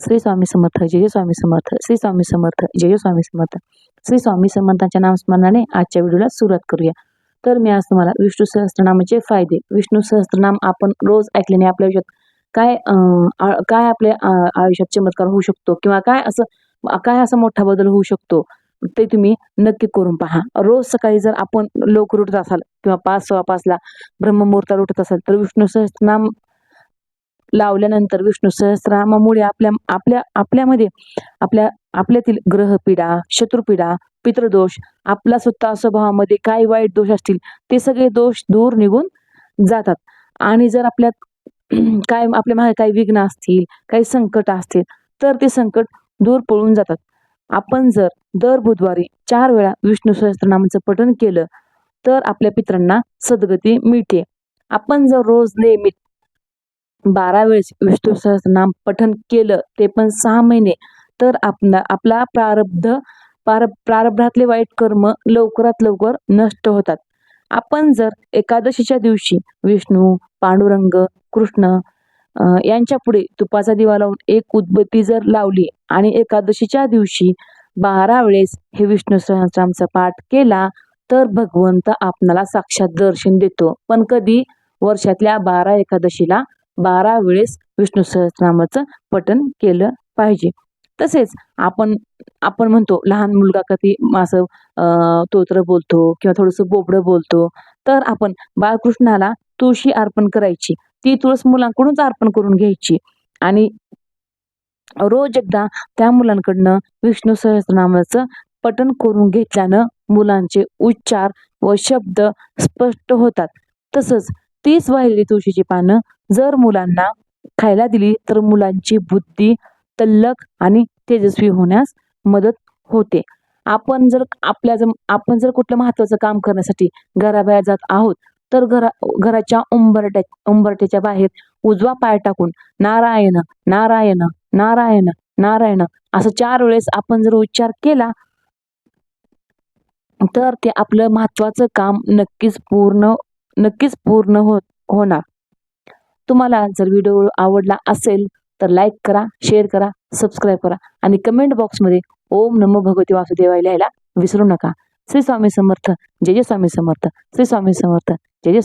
श्री स्वामी समर्थ जय स्वामी समर्थ श्री स्वामी समर्थ जय स्वामी समर्थ. श्री स्वामी समर्थांच्या नामस्मरणाने आजच्या व्हिडिओला सुरुवात करूया. तर मी आज तुम्हाला विष्णू सहस्त्रनामाचे फायदे विष्णू सहस्त्रनाम आपण रोज ऐकल्याने आपल्या आयुष्यात काय काय आपल्या आयुष्यात चमत्कार होऊ शकतो किंवा काय असं काय असा मोठा बदल होऊ शकतो ते तुम्ही नक्की करून पहा. रोज सकाळी जर आपण लवकर उठत असाल किंवा पाच सव्वा पाचला ब्रह्ममुहूर्तावर उठत असाल तर विष्णू सहस्त्रनाम लावल्यानंतर विष्णू सहस्रनामामुळे आपल्या आपल्या आपल्यामध्ये आपल्या आपल्यातील ग्रहपीडा शत्रुपीडा पितृदोष आपला स्वतः स्वभावामध्ये काय वाईट दोष असतील ते सगळे दोष दूर निघून जातात. आणि जर आपल्यात काय आपल्या मागे काही विघ्न असतील काही संकट असतील तर ते संकट दूर पळून जातात. आपण जर दर बुधवारी चार वेळा विष्णू सहस्त्रनामाचं पठण केलं तर आपल्या पित्रांना सद्गती मिळते. आपण जर रोज नियमित बारा वेळेस विष्णू सहस्रनाम पठन केलं ते पण सहा महिने. तर आपला आपला प्रारब्ध पार प्रारब्धातले वाईट कर्म लवकरात लवकर नष्ट होतात. आपण जर एकादशीच्या दिवशी विष्णू पांडुरंग कृष्ण यांच्यापुढे यांच्या पुढे तुपाचा दिवा लावून एक उदबत्ती जर लावली आणि एकादशीच्या दिवशी बारा वेळेस हे विष्णू सहस्रामचा पाठ केला तर भगवंत आपणाला साक्षात दर्शन देतो. पण कधी? वर्षातल्या बारा एकादशीला बारा वेळेस विष्णू सहस्रनामाचं पठन केलं पाहिजे. तसेच आपण आपण म्हणतो लहान मुलगा कधी असं अं, तोत्र बोलतो किंवा थोडंसं बोबडं बोलतो तर आपण बाळकृष्णाला तुळशी अर्पण करायची. ती तुळस मुलांकडूनच अर्पण करून घ्यायची. आणि रोज एकदा त्या मुलांकडनं विष्णू सहस्रनामाचं पठन करून घेतल्यानं मुलांचे उच्चार व शब्द स्पष्ट होतात. तसंच तीच वाहिलेली तुळशीची पानं जर मुलांना खायला दिली तर मुलांची बुद्धी तल्लख आणि तेजस्वी होण्यास मदत होते. आपण जर आपल्या जर आपण जर कुठलं महत्त्वाचं काम करण्यासाठी घराबाहेर जात आहोत तर घरा घराच्या उंबरट्या उंबरट्याच्या बाहेर उजवा पाय टाकून नारायण नारायण नारायण नारायण असं चार वेळेस आपण जर उच्चार केला तर ते आपलं महत्त्वाचं काम नक्कीच पूर्ण नक्कीच पूर्ण हो होणार. तुम्हाला जर व्हिडिओ आवडला असेल तर लाईक करा शेअर करा सबस्क्राईब करा आणि कमेंट बॉक्समध्ये ओम नमो भगवती वासुदेवाय लिहायला विसरू नका. श्री स्वामी समर्थ. जय जय स्वामी समर्थ. श्री स्वामी समर्थ. जय जय